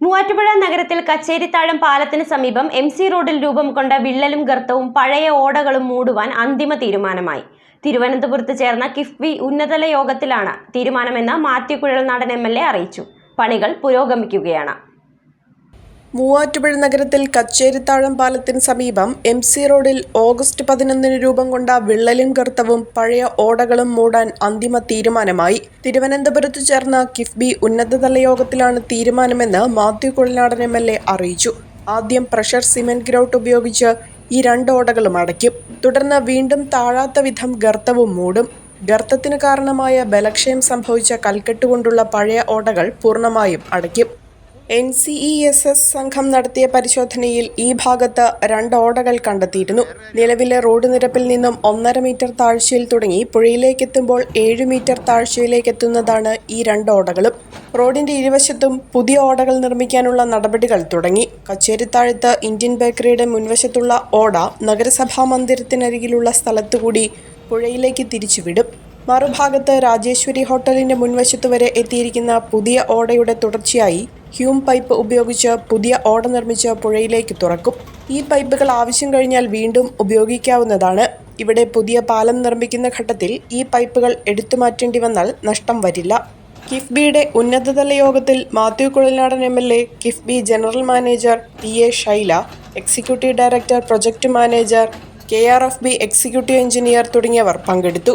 മൂവാറ്റുപുഴ നഗരത്തിൽ കച്ചേരിത്താഴം പാലത്തിന് സമീപം എം സി റോഡിൽ രൂപം കൊണ്ട വിള്ളലും ഗർത്തവും പഴയ ഓടകളും മൂടുവാൻ അന്തിമ തീരുമാനമായി. തിരുവനന്തപുരത്ത് ചേർന്ന കിഫ്ബി ഉന്നതതല യോഗത്തിലാണ് തീരുമാനമെന്ന് Mathew Kuzhalnadan M L A അറിയിച്ചു. പണികൾ പുരോഗമിക്കുകയാണ്. മൂവാറ്റുപുഴ നഗരത്തിൽ കച്ചേരിത്താഴം പാലത്തിന് സമീപം എം സി റോഡിൽ ഓഗസ്റ്റ് പതിനൊന്നിന് രൂപം കൊണ്ട വിള്ളലും കറുത്തവും പഴയ ഓടകളും മൂടാൻ അന്തിമ തീരുമാനമായി. തിരുവനന്തപുരത്ത് ചേർന്ന കിഫ്ബി ഉന്നതതല യോഗത്തിലാണ് തീരുമാനമെന്ന് Mathew Kuzhalnadan M L A അറിയിച്ചു. ആദ്യം പ്രഷർ സിമെന്റ് ഗ്രൗട്ട് ഉപയോഗിച്ച് ഈ രണ്ട് ഓടകളും അടയ്ക്കും. തുടർന്ന് വീണ്ടും താഴാത്ത വിധം ഗർത്തവും മൂടും. ഗർത്തത്തിന് കാരണമായ ബലക്ഷയം സംഭവിച്ച കൽക്കെട്ട് കൊണ്ടുള്ള പഴയ ഓടകൾ പൂർണമായും അടയ്ക്കും. N C E S S സംഘം നടത്തിയ പരിശോധനയിൽ ഈ ഭാഗത്ത് രണ്ട് ഓടകൾ കണ്ടെത്തിയിരുന്നു. നിലവിലെ റോഡ് നിരപ്പിൽ നിന്നും ഒന്നര മീറ്റർ താഴ്ചയിൽ തുടങ്ങി പുഴയിലേക്ക് എത്തുമ്പോൾ ഏഴ് മീറ്റർ താഴ്ചയിലേക്ക് എത്തുന്നതാണ് ഈ രണ്ട് ഓടകളും. റോഡിന്റെ ഇരുവശത്തും പുതിയ ഓടകൾ നിർമ്മിക്കാനുള്ള നടപടികൾ തുടങ്ങി. കച്ചേരിത്താഴത്ത് ഇന്ത്യൻ ബേക്കറിയുടെ മുൻവശത്തുള്ള ഓട നഗരസഭാ മന്ദിരത്തിനരികിലുള്ള സ്ഥലത്തുകൂടി പുഴയിലേക്ക് തിരിച്ചുവിടും. മറുഭാഗത്ത് രാജേശ്വരി ഹോട്ടലിന്റെ മുൻവശത്തു വരെ എത്തിയിരിക്കുന്ന പുതിയ ഓടയുടെ തുടർച്ചയായി ഹ്യൂം പൈപ്പ് ഉപയോഗിച്ച് പുതിയ ഓട നിർമ്മിച്ച് പുഴയിലേക്ക് തുറക്കും. ഈ പൈപ്പുകൾ ആവശ്യം കഴിഞ്ഞാൽ വീണ്ടും ഉപയോഗിക്കാവുന്നതാണ്. ഇവിടെ പുതിയ പാലം നിർമ്മിക്കുന്ന ഘട്ടത്തിൽ ഈ പൈപ്പുകൾ എടുത്തു മാറ്റേണ്ടി വന്നാൽ നഷ്ടം വരില്ല. കിഫ്ബിയുടെ ഉന്നതതല യോഗത്തിൽ Mathew Kuzhalnadan M L A KIIFB general manager P A Shaila executive director project manager K R F B executive engineer തുടങ്ങിയവർ പങ്കെടുത്തു.